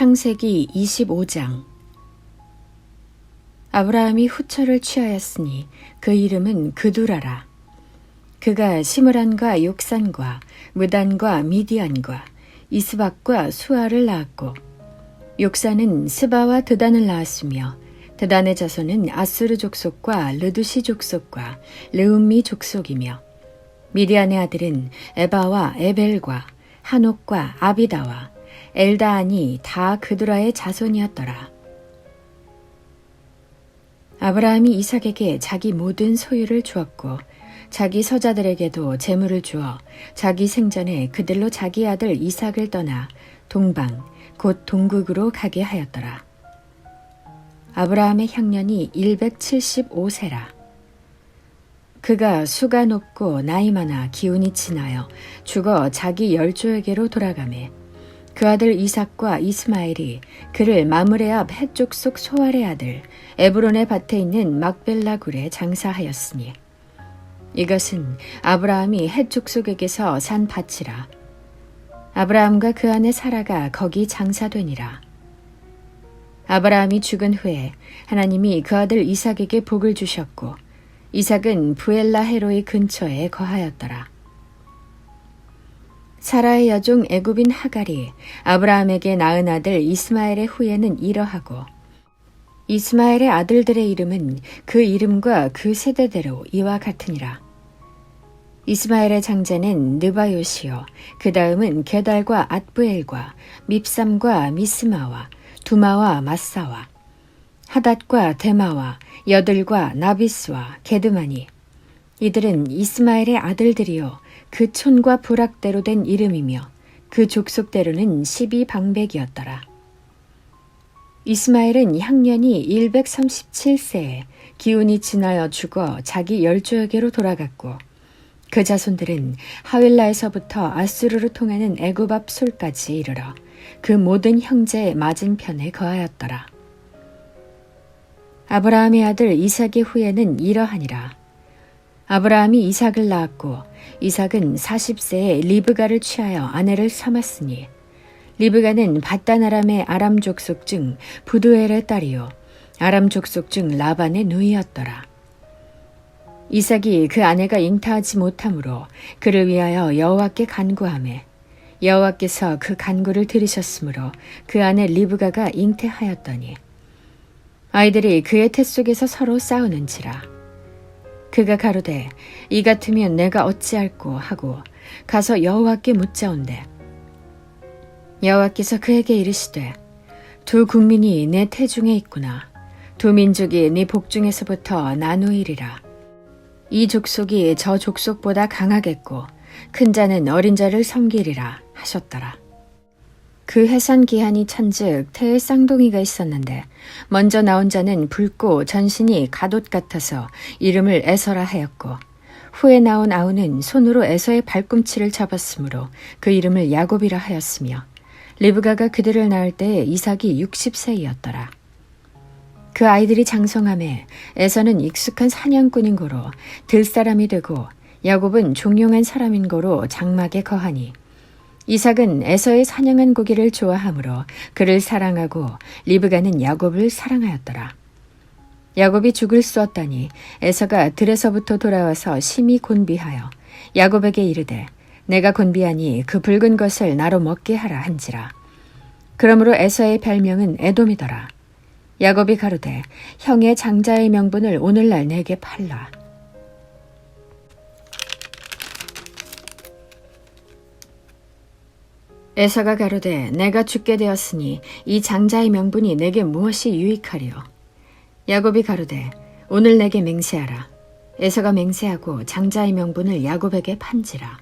창세기 25장 아브라함이 후처를 취하였으니 그 이름은 그두라라. 그가 시므란과 욕산과 무단과 미디안과 이스박과 수아를 낳았고 욕산은 스바와 드단을 낳았으며 드단의 자손은 아수르 족속과 르두시 족속과 르움미 족속이며 미디안의 아들은 에바와 에벨과 한옥과 아비다와 엘다안이 다 그두라의 자손이었더라. 아브라함이 이삭에게 자기 모든 소유를 주었고 자기 서자들에게도 재물을 주어 자기 생전에 그들로 자기 아들 이삭을 떠나 동방 곧 동국으로 가게 하였더라. 아브라함의 향년이 175세라. 그가 수가 높고 나이 많아 기운이 지나여 죽어 자기 열조에게로 돌아가매 그 아들 이삭과 이스마엘이 그를 마므레 앞 해쪽 속 소알의 아들 에브론의 밭에 있는 막벨라 굴에 장사하였으니 이것은 아브라함이 해쪽 속에게서 산 밭이라 아브라함과 그 아내 사라가 거기 장사되니라 아브라함이 죽은 후에 하나님이 그 아들 이삭에게 복을 주셨고 이삭은 부엘라 헤로의 근처에 거하였더라. 사라의 여종 애굽인 하갈이 아브라함에게 낳은 아들 이스마엘의 후예는 이러하고 이스마엘의 아들들의 이름은 그 이름과 그 세대대로 이와 같으니라. 이스마엘의 장자는 느바요시요 그 다음은 게달과 앗부엘과 밉삼과 미스마와 두마와 마사와 하닷과 데마와 여들과 나비스와 게드마니 이들은 이스마엘의 아들들이요 그 촌과 부락대로 된 이름이며 그 족속대로는 12방백이었더라. 이스마엘은 향년이 137세에 기운이 지나여 죽어 자기 열조에게로 돌아갔고 그 자손들은 하윌라에서부터 아수르로 통하는 앞 솔까지 이르러 그 모든 형제의 맞은편에 거하였더라. 아브라함의 아들 이삭의 후예는 이러하니라. 아브라함이 이삭을 낳았고 이삭은 40세에 리브가를 취하여 아내를 삼았으니 리브가는 바다나람의 아람 족속 중 부두엘의 딸이요 아람 족속 중 라반의 누이였더라. 이삭이 그 아내가 잉타하지 못하므로 그를 위하여 여호와께 간구하매 여호와께서 그 간구를 들으셨으므로 그 아내 리브가가 잉태하였더니 아이들이 그의 태 속에서 서로 싸우는지라 그가 가로되 이 같으면 내가 어찌할꼬 하고 가서 여호와께 묻자온대. 여호와께서 그에게 이르시되 두 국민이 내 태중에 있구나. 두 민족이 네 복중에서부터 나누이리라. 이 족속이 저 족속보다 강하겠고 큰 자는 어린 자를 섬기리라 하셨더라. 그 해산 기한이 찬즉 태의 쌍둥이가 있었는데 먼저 나온 자는 붉고 전신이 가돛 같아서 이름을 에서라 하였고 후에 나온 아우는 손으로 에서의 발꿈치를 잡았으므로 그 이름을 야곱이라 하였으며 리브가가 그들을 낳을 때에 이삭이 60세이었더라. 그 아이들이 장성함에 에서는 익숙한 사냥꾼인 고로 들사람이 되고 야곱은 종용한 사람인 고로 장막에 거하니 이삭은 에서의 사냥한 고기를 좋아하므로 그를 사랑하고 리브가는 야곱을 사랑하였더라. 야곱이 죽을 수 없다니 에서가 들에서부터 돌아와서 심히 곤비하여 야곱에게 이르되 내가 곤비하니 그 붉은 것을 나로 먹게 하라 한지라. 그러므로 에서의 별명은 에돔이더라. 야곱이 가로되 형의 장자의 명분을 오늘날 내게 팔라. 에서가 가로되 내가 죽게 되었으니 이 장자의 명분이 내게 무엇이 유익하리요. 야곱이 가로되 오늘 내게 맹세하라. 에서가 맹세하고 장자의 명분을 야곱에게 판지라.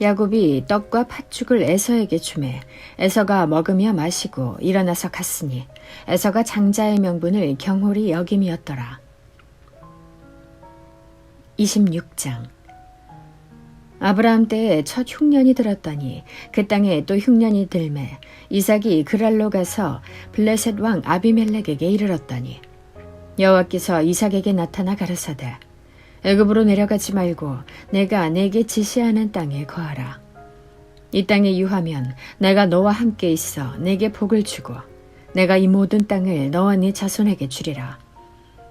야곱이 떡과 팥죽을 에서에게 주매 에서가 먹으며 마시고 일어나서 갔으니 에서가 장자의 명분을 경홀히 여김이었더라. 26장 아브라함 때에 첫 흉년이 들었더니 그 땅에 또 흉년이 들매 이삭이 그랄로 가서 블레셋 왕 아비멜렉에게 이르렀더니 여호와께서 이삭에게 나타나 가라사대 애굽으로 내려가지 말고 내가 내게 지시하는 땅에 거하라. 이 땅에 유하면 내가 너와 함께 있어 내게 복을 주고 내가 이 모든 땅을 너와 네 자손에게 주리라.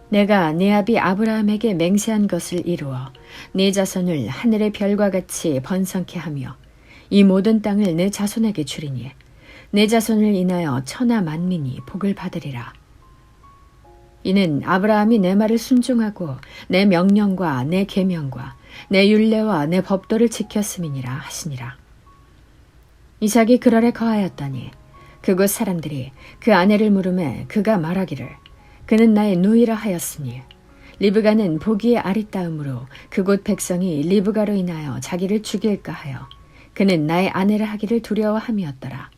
내가 네 아비 아브라함에게 맹세한 것을 이루어 네 자손을 하늘의 별과 같이 번성케 하며 이 모든 땅을 내 자손에게 주리니 내 자손을 인하여 천하 만민이 복을 받으리라. 이는 아브라함이 내 말을 순종하고 내 명령과 내 계명과 내 율례와 내 법도를 지켰음이니라 하시니라. 이삭이 그럴에 거하였더니 그곳 사람들이 그 아내를 물음에 그가 말하기를 그는 나의 누이라 하였으니 리브가는 보기에 아리따움으로 그곳 백성이 리브가로 인하여 자기를 죽일까 하여 그는 나의 아내를 하기를 두려워함이었더라.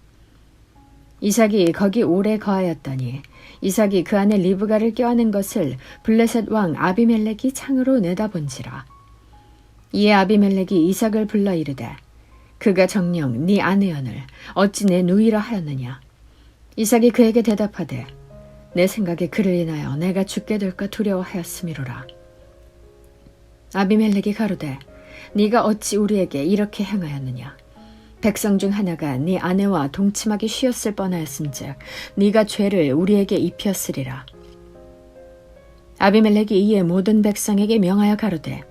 이삭이 거기 오래 거하였더니 이삭이 그 안에 리브가를 껴안은 것을 블레셋 왕 아비멜렉이 창으로 내다본지라. 이에 아비멜렉이 이삭을 불러 이르되 그가 정령 네 아내연을 어찌 내 누이라 하였느냐. 이삭이 그에게 대답하되 내 생각에 그를 인하여 내가 죽게 될까 두려워하였음이로라. 아비멜렉이 가로되 네가 어찌 우리에게 이렇게 행하였느냐. 백성 중 하나가 네 아내와 동침하기 쉬었을 뻔하였은즉 네가 죄를 우리에게 입혔으리라. 아비멜렉이 이에 모든 백성에게 명하여 가로되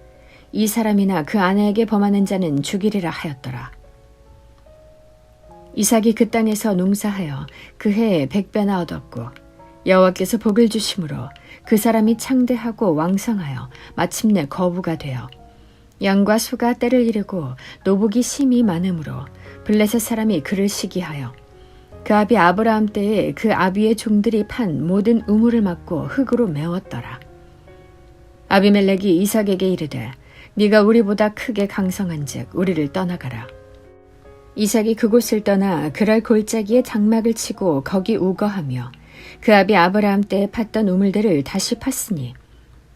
이 사람이나 그 아내에게 범하는 자는 죽이리라 하였더라. 이삭이 그 땅에서 농사하여 그 해에 백배나 얻었고 여호와께서 복을 주심으로 그 사람이 창대하고 왕성하여 마침내 거부가 되어 양과 소가 때를 이르고 노복이 심히 많으므로 블레셋 사람이 그를 시기하여 그 아비 아브라함 때에 그 아비의 종들이 판 모든 우물을 막고 흙으로 메웠더라. 아비멜렉이 이삭에게 이르되 네가 우리보다 크게 강성한즉 우리를 떠나가라. 이삭이 그곳을 떠나 그랄 골짜기에 장막을 치고 거기 우거하며 그 아비 아브라함 때에 팠던 우물들을 다시 팠으니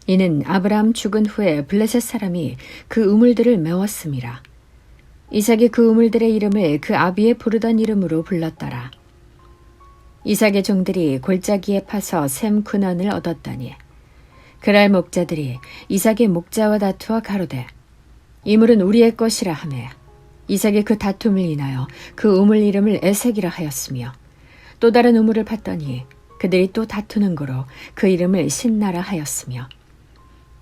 이는 아브라함 죽은 후에 블레셋 사람이 그 우물들을 메웠음이라. 이삭이 그 우물들의 이름을 그 아비의 부르던 이름으로 불렀더라. 이삭의 종들이 골짜기에 파서 샘 근원을 얻었더니 그랄 목자들이 이삭의 목자와 다투어 가로되 이 물은 우리의 것이라 하매 이삭이 그 다툼을 인하여 그 우물 이름을 에색이라 하였으며 또 다른 우물을 팠더니 그들이 또 다투는 거로 그 이름을 신나라 하였으며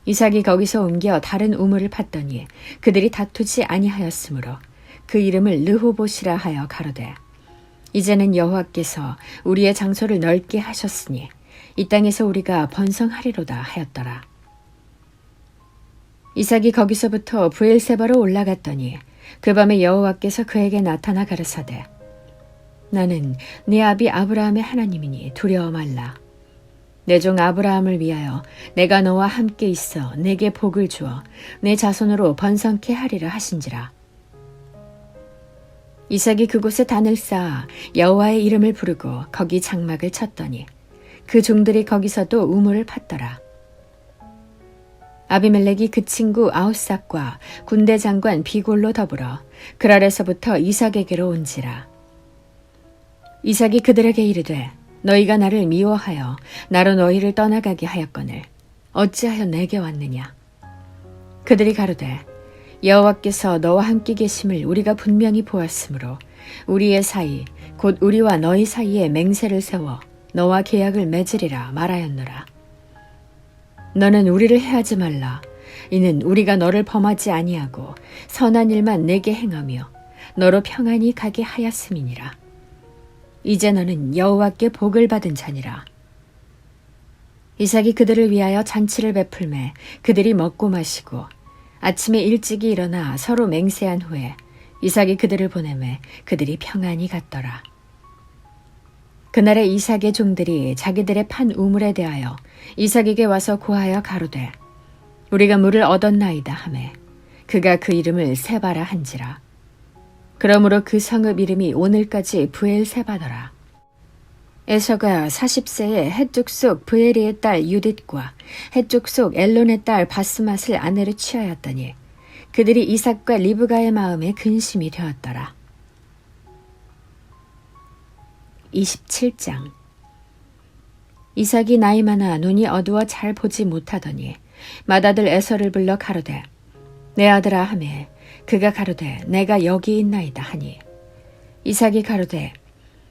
이삭이 거기서 옮겨 다른 우물을 팠더니 그들이 다투지 아니하였으므로 그 이름을 르호봇이라 하여 가로되 이제는 여호와께서 우리의 장소를 넓게 하셨으니 이 땅에서 우리가 번성하리로다 하였더라. 이삭이 거기서부터 부엘세바로 올라갔더니 그 밤에 여호와께서 그에게 나타나 가르사대 나는 네 아비 아브라함의 하나님이니 두려워 말라. 내 종 아브라함을 위하여 내가 너와 함께 있어 내게 복을 주어 내 자손으로 번성케 하리라 하신지라. 이삭이 그곳에 단을 쌓아 여호와의 이름을 부르고 거기 장막을 쳤더니 그 종들이 거기서도 우물을 팠더라. 아비멜렉이 그 친구 아우삭과 군대 장관 비골로 더불어 그랄에서부터 이삭에게로 온지라. 이삭이 그들에게 이르되 너희가 나를 미워하여 나로 너희를 떠나가게 하였거늘 어찌하여 내게 왔느냐? 그들이 가로되 여호와께서 너와 함께 계심을 우리가 분명히 보았으므로 우리의 사이 곧 우리와 너희 사이에 맹세를 세워 너와 계약을 맺으리라 말하였노라. 너는 우리를 해하지 말라. 이는 우리가 너를 범하지 아니하고 선한 일만 내게 행하며 너로 평안히 가게 하였음이니라 이제 너는 여호와께 복을 받은 자니라. 이삭이 그들을 위하여 잔치를 베풀매 그들이 먹고 마시고 아침에 일찍이 일어나 서로 맹세한 후에 이삭이 그들을 보내매 그들이 평안히 갔더라. 그날에 이삭의 종들이 자기들의 판 우물에 대하여 이삭에게 와서 고하여 가로되 우리가 물을 얻었나이다 하매 그가 그 이름을 세바라 한지라. 그러므로 그 성읍 이름이 오늘까지 부엘세바더라. 에서가 40세에 해쪽 속 부에리의 딸 유딧과 해쪽 속 엘론의 딸 바스맛을 아내로 취하였더니 그들이 이삭과 리브가의 마음에 근심이 되었더라. 27장 이삭이 나이 많아 눈이 어두워 잘 보지 못하더니 맏아들 에서를 불러 가로되 내 아들아 하매 그가 가로되 내가 여기 있나이다 하니 이삭이 가로되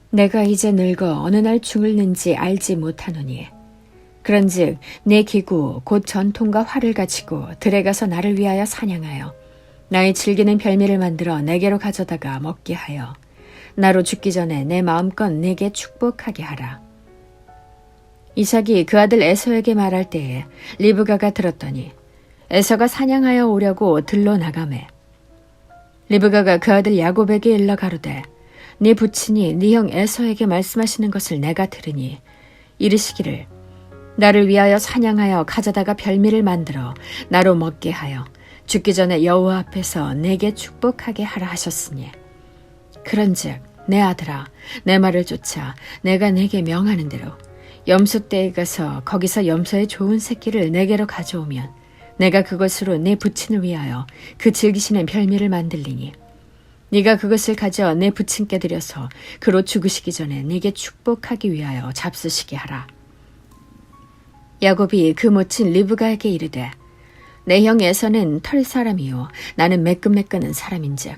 내가 이제 늙어 어느 날 죽을는지 알지 못하노니 그런즉 내 기구 곧 전통과 활을 가지고 들에 가서 나를 위하여 사냥하여 나의 즐기는 별미를 만들어 내게로 가져다가 먹게 하여 나로 죽기 전에 내 마음껏 내게 축복하게 하라. 이삭이 그 아들 에서에게 말할 때에 리브가가 들었더니 에서가 사냥하여 오려고 들러 나가매 리브가가 그 아들 야곱에게 일러 가로되 네 부친이 네 형 에서에게 말씀하시는 것을 내가 들으니 이르시기를 나를 위하여 사냥하여 가져다가 별미를 만들어 나로 먹게 하여 죽기 전에 여호와 앞에서 내게 축복하게 하라 하셨으니 그런즉 내 아들아 내 말을 쫓아 내가 내게 명하는 대로 염소 떼에 가서 거기서 염소의 좋은 새끼를 내게로 가져오면 내가 그것으로 내 부친을 위하여 그 즐기시는 별미를 만들리니 네가 그것을 가져 내 부친께 드려서 그로 죽으시기 전에 네게 축복하기 위하여 잡수시게 하라. 야곱이 그 모친 리브가에게 이르되 내 형 에서는 털 사람이요 나는 매끈매끈한 사람인즉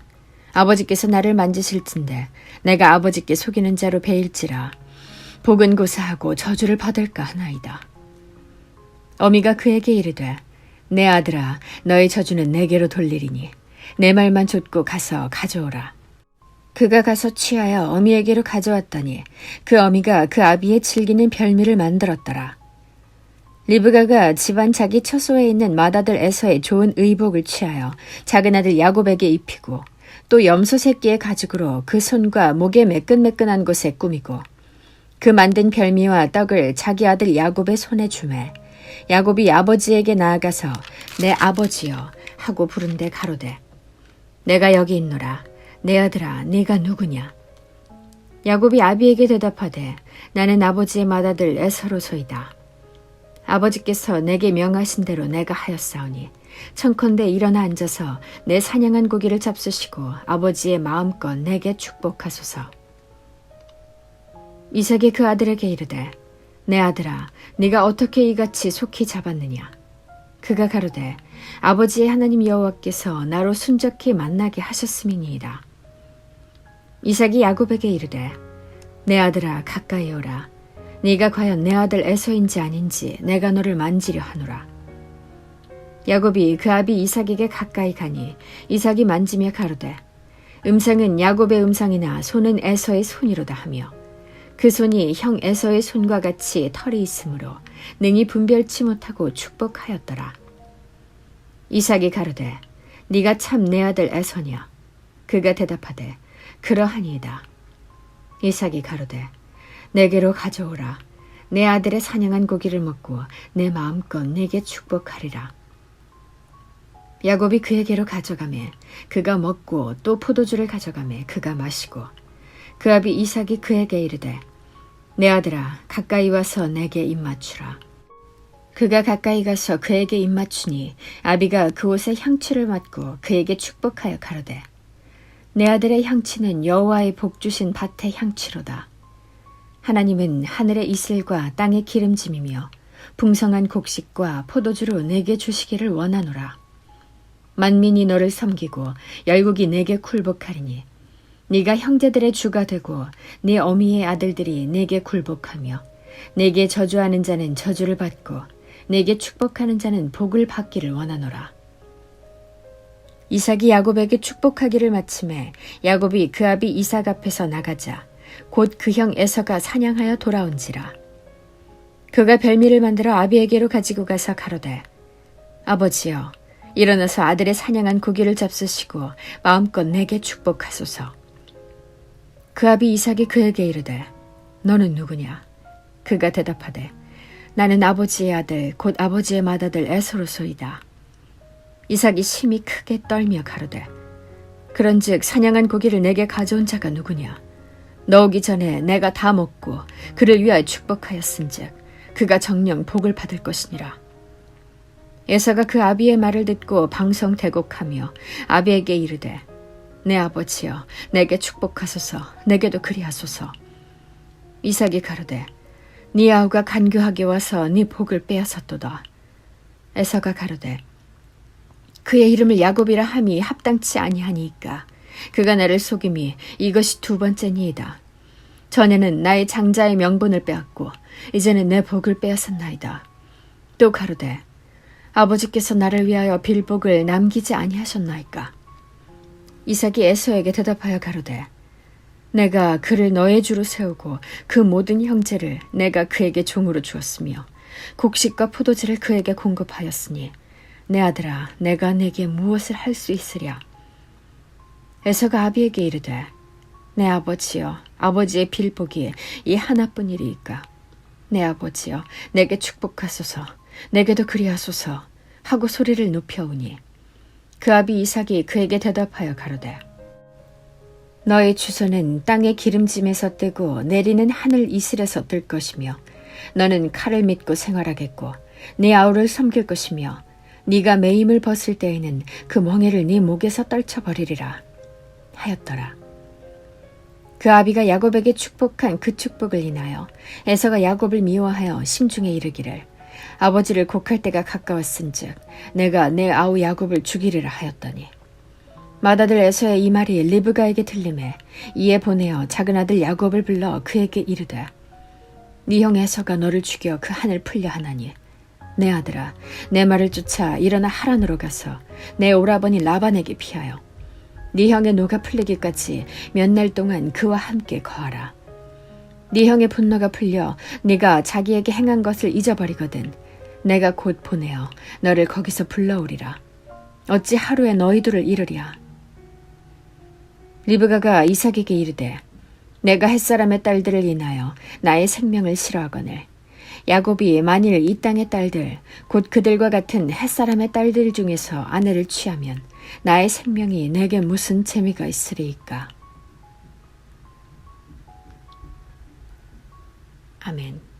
아버지께서 나를 만지실진데 내가 아버지께 속이는 자로 배일지라 복은 고사하고 저주를 받을까 하나이다. 어미가 그에게 이르되 내 아들아 너의 저주는 내게로 돌리리니 내 말만 좇고 가서 가져오라. 그가 가서 취하여 어미에게로 가져왔더니 그 어미가 그 아비의 즐기는 별미를 만들었더라. 리브가가 집안 자기 처소에 있는 맏아들 에서의 좋은 의복을 취하여 작은 아들 야곱에게 입히고 또 염소 새끼의 가죽으로 그 손과 목에 매끈매끈한 곳에 꾸미고 그 만든 별미와 떡을 자기 아들 야곱의 손에 주매 야곱이 아버지에게 나아가서 내 아버지여 하고 부른데 가로되 내가 여기 있노라. 내 아들아 네가 누구냐? 야곱이 아비에게 대답하되 나는 아버지의 맏아들 에서로소이다. 아버지께서 내게 명하신 대로 내가 하였사오니 청컨대 일어나 앉아서 내 사냥한 고기를 잡수시고 아버지의 마음껏 내게 축복하소서. 이삭이 그 아들에게 이르되 내 아들아 네가 어떻게 이같이 속히 잡았느냐 그가 가로되 아버지의 하나님 여호와께서 나로 순적히 만나게 하셨음이니이다. 이삭이 야곱에게 이르되 내 아들아 가까이 오라 네가 과연 내 아들 에서인지 아닌지 내가 너를 만지려 하노라. 야곱이 그 아비 이삭에게 가까이 가니 이삭이 만지며 가로되 음성은 야곱의 음성이나 손은 에서의 손이로다 하며 그 손이 형 에서의 손과 같이 털이 있으므로 능히 분별치 못하고 축복하였더라. 이삭이 가로되 네가 참 내 아들 에서냐? 그가 대답하되 그러하니이다. 이삭이 가로되 내게로 가져오라. 내 아들의 사냥한 고기를 먹고 내 마음껏 내게 축복하리라. 야곱이 그에게로 가져가매 그가 먹고 또 포도주를 가져가매 그가 마시고 그 아비 이삭이 그에게 이르되 내 아들아 가까이 와서 내게 입맞추라. 그가 가까이 가서 그에게 입맞추니 아비가 그 옷에 향취를 맡고 그에게 축복하여 가로되 내 아들의 향취는 여호와의 복 주신 밭의 향취로다. 하나님은 하늘의 이슬과 땅의 기름짐이며 풍성한 곡식과 포도주로 내게 주시기를 원하노라. 만민이 너를 섬기고 열국이 내게 굴복하리니 네가 형제들의 주가 되고 네 어미의 아들들이 내게 굴복하며 내게 저주하는 자는 저주를 받고 내게 축복하는 자는 복을 받기를 원하노라. 이삭이 야곱에게 축복하기를 마침에 야곱이 그 아비 이삭 앞에서 나가자 곧 그 형 에서가 사냥하여 돌아온지라. 그가 별미를 만들어 아비에게로 가지고 가서 가로되 아버지여 일어나서 아들의 사냥한 고기를 잡수시고 마음껏 내게 축복하소서. 그 아비 이삭이 그에게 이르되 너는 누구냐? 그가 대답하되 나는 아버지의 아들 곧 아버지의 맏아들 에서로소이다. 이삭이 심히 크게 떨며 가로되 그런즉 사냥한 고기를 내게 가져온 자가 누구냐? 너 오기 전에 내가 다 먹고 그를 위하여 축복하였은즉 그가 정령 복을 받을 것이니라. 에사가 그 아비의 말을 듣고 방성대곡하며 아비에게 이르되 내 아버지여 내게 축복하소서 내게도 그리하소서 이삭이 가로되 네 아우가 간교하게 와서 네 복을 빼앗았도다 에사가 가로되 그의 이름을 야곱이라 함이 합당치 아니하니까 그가 나를 속임이 이것이 두 번째니이다. 전에는 나의 장자의 명분을 빼앗고 이제는 내 복을 빼앗았나이다. 또 가로되 아버지께서 나를 위하여 빌복을 남기지 아니하셨나이까. 이삭이 에서에게 대답하여 가로되 내가 그를 너의 주로 세우고 그 모든 형제를 내가 그에게 종으로 주었으며 곡식과 포도주를 그에게 공급하였으니 내 아들아 내가 내게 무엇을 할 수 있으랴? 에서가 아비에게 이르되 내 아버지여 아버지의 빌복이 이 하나뿐 이리이까? 내 아버지여 내게 축복하소서 내게도 그리하소서 하고 소리를 높여오니 그 아비 이삭이 그에게 대답하여 가로되 너의 주소는 땅의 기름짐에서 뜨고 내리는 하늘 이슬에서 뜰 것이며 너는 칼을 믿고 생활하겠고 네 아우를 섬길 것이며 네가 매임을 벗을 때에는 그 멍에를 네 목에서 떨쳐 버리리라 하였더라. 그 아비가 야곱에게 축복한 그 축복을 인하여 에서가 야곱을 미워하여 심중에 이르기를 아버지를 곡할 때가 가까웠은즉 내가 내 아우 야곱을 죽이리라 하였더니 맏아들 에서의 이 말이 리브가에게 들림에 이에 보내어 작은 아들 야곱을 불러 그에게 이르되 네 형 에서가 너를 죽여 그 한을 풀려 하나니 내 아들아 내 말을 쫓아 일어나 하란으로 가서 내 오라버니 라반에게 피하여 네 형의 노가 풀리기까지 몇 날 동안 그와 함께 거하라. 네 형의 분노가 풀려 네가 자기에게 행한 것을 잊어버리거든 내가 곧 보내어 너를 거기서 불러오리라. 어찌 하루에 너희들을 이르랴? 리브가가 이삭에게 이르되 내가 햇사람의 딸들을 인하여 나의 생명을 싫어하거늘 야곱이 만일 이 땅의 딸들 곧 그들과 같은 햇사람의 딸들 중에서 아내를 취하면 나의 생명이 내게 무슨 재미가 있으리이까? 아멘.